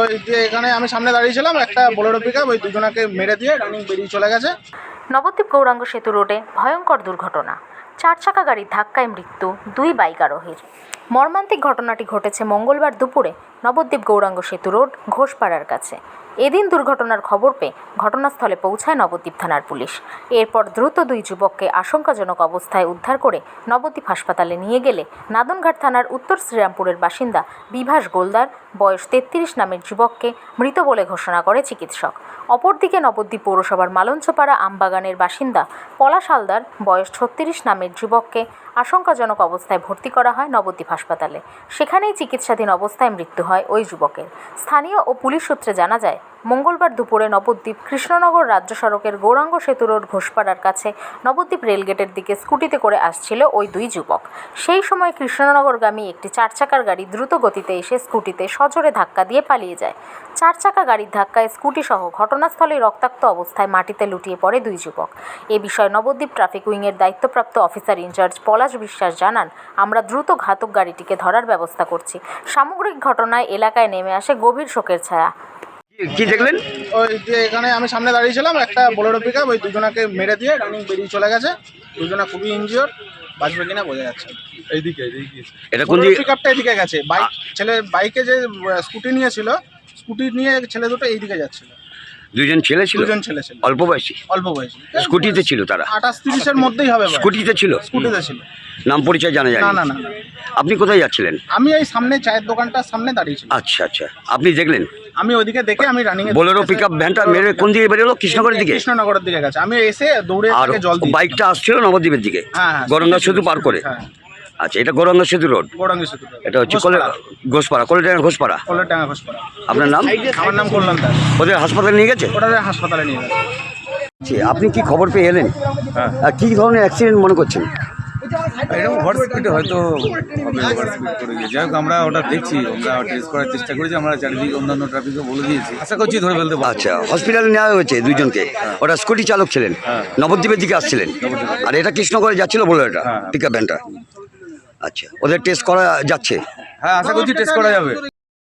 ওই যে এখানে আমি সামনে দাঁড়িয়েছিলাম একটা বোলেরো পিক ওই দুজনাকে মেরে দিয়ে রানিং বেরিয়ে চলে গেছে। নবদ্বীপ গৌরাঙ্গ সেতু রোডে ভয়ঙ্কর দুর্ঘটনা। চার চাকা গাড়ির ধাক্কায় মৃত্যু দুই বাইক আরোহীর। মর্মান্তিক ঘটনাটি ঘটেছে মঙ্গলবার দুপুরে নবদ্বীপ গৌরাঙ্গ সেতু রোড, ঘোষপাড়ার কাছে। এদিন দুর্ঘটনার খবর পেয়ে ঘটনাস্থলে পৌঁছায় নবদ্বীপ থানার পুলিশ। এরপর দ্রুত দুই যুবককে আশঙ্কাজনক অবস্থায় উদ্ধার করে নবদ্বীপ হাসপাতালে নিয়ে গেলে নাদনঘাট থানার উত্তর শ্রীরামপুরের বাসিন্দা বিভাস গোলদার, বয়স তেত্রিশ নামের যুবককে মৃত বলে ঘোষণা করে চিকিৎসক। অপরদিকে নবদ্বীপ পৌরসভার মালঞ্চপাড়া আমবাগানের বাসিন্দা পলাশ হালদার, বয়স ছত্রিশ নামের যুবককে আশঙ্কাজনক অবস্থায় ভর্তি করা হয় নবদ্বীপ হাসপাতালে। সেখানেই চিকিৎসাধীন অবস্থায় মৃত্যু হয়। ওই যুবকের। স্থানীয় ও পুলিশ সূত্রে জানা যায় মঙ্গলবার দুপুরে নবদ্বীপ কৃষ্ণনগর রাজ্য সড়কের গৌরাঙ্গ সেতু রোড ঘোষপাড়ার কাছে নবদ্বীপ রেলগেটের দিকে স্কুটিতে করে আসছিল ওই দুই যুবক। সেই সময় কৃষ্ণনগরগামী একটি চার চাকার গাড়ি দ্রুত গতিতে এসে স্কুটিতে সজোরে ধাক্কা দিয়ে পালিয়ে যায়। চার চাকা গাড়ির ধাক্কায় স্কুটি সহ ঘটনাস্থলে রক্তাক্ত অবস্থায় মাটিতে লুটিয়ে পড়ে দুই যুবক। এ বিষয়ে নবদ্বীপ ট্রাফিক উইংয়ের দায়িত্বপ্রাপ্ত অফিসার ইনচার্জ পলাশ বিশ্বাস জানান, আমরা দ্রুত ঘাতক গাড়িটিকে ধরার ব্যবস্থা করছি। সামগ্রিক ঘটনায় এলাকায় নেমে আসে গভীর শোকের ছায়া। কি- দেখলেন? ওই যে এখানে আমি সামনে দাঁড়িয়েছিলাম একটা বোলেরো পিক ওই দুজনাকে মেরে দিয়ে রানিং বেরিয়ে চলে গেছে। দুজনা খুবই ইনজিওর বাঁচবে কিনা বোঝা যাচ্ছে এইদিকে এইদিকে। এটা কোন দিকে? পিক আপটা এদিকে গেছে। বাইক ছেলে বাইকে যে স্কুটি নিয়েছিল স্কুটি নিয়ে ছেলে দুটো এইদিকে যাচ্ছিল। দুজন ছেলে ছিল? দুজন ছেলে ছিল। অল্প বয়সী? অল্প বয়সী। স্কুটিতে ছিল তারা? আঠাশ তিরিশের মধ্যেই হবে স্কুটিতে ছিল? স্কুটিতে ছিল। নাম পরিচয় জানা যায় না না না। আপনি কোথায় যাচ্ছিলেন? আমি এই সামনে চায়ের দোকানটার সামনে দাঁড়িয়েছিলাম আচ্ছা আচ্ছা। আপনি দেখলেন? আমি ওইদিকে দেখে আমি রানিং বোলেরো পিক আপ ভ্যানটা মেরে কোন দিকে বেরোলো কৃষ্ণনগরের দিকে? কৃষ্ণনগরের দিকে গেছে। আমি এসে দৌড়ে আর জল বাইকটা আসছিল নবদ্বীপের দিকে। হ্যাঁ, হ্যাঁ। গরঙ্গা সেতু পার করে। হ্যাঁ। আচ্ছা এটা গরঙ্গা সেতু রোড গৌরাঙ্গী সেতু এটা হচ্ছে কলে ঘোষপাড়া কলেটাঙ্গা ঘোষপাড়া? কলের ডাঙ্গা ঘোষপাড়া। আপনার নাম? আমার নাম কল্যাণ দাস। ওদের হাসপাতালে নিয়ে গেছে? ওটা হাসপাতালে নিয়ে গেছে। জি, আপনি কি খবর পেয়ে এলেন? হ্যাঁ। আর কি ধরনের অ্যাক্সিডেন্ট মনে করছেন? স্পিডে হয়তো ওভার স্পিড করে গিয়ে যাই হোক আমরা ওটা দেখছি আমরা করার চেষ্টা করেছি আমরা চারিদিকে অন্যান্য ট্রাফিকও বলে দিয়েছি। আশা করছি ধরে ফেলতে পারব। আচ্ছা হসপিটালে নেওয়া হয়েছে দুইজনকে। ওটা স্কুটি চালক ছিলেন নবদ্বীপের দিকে আসছিলেন। আর এটা কৃষ্ণগড়ে যাচ্ছিল বলে এটা পিক আপ ভ্যানটা আচ্ছা ওদের টেস্ট করা যাচ্ছে। হ্যাঁ আশা করছি টেস্ট করা যাবে।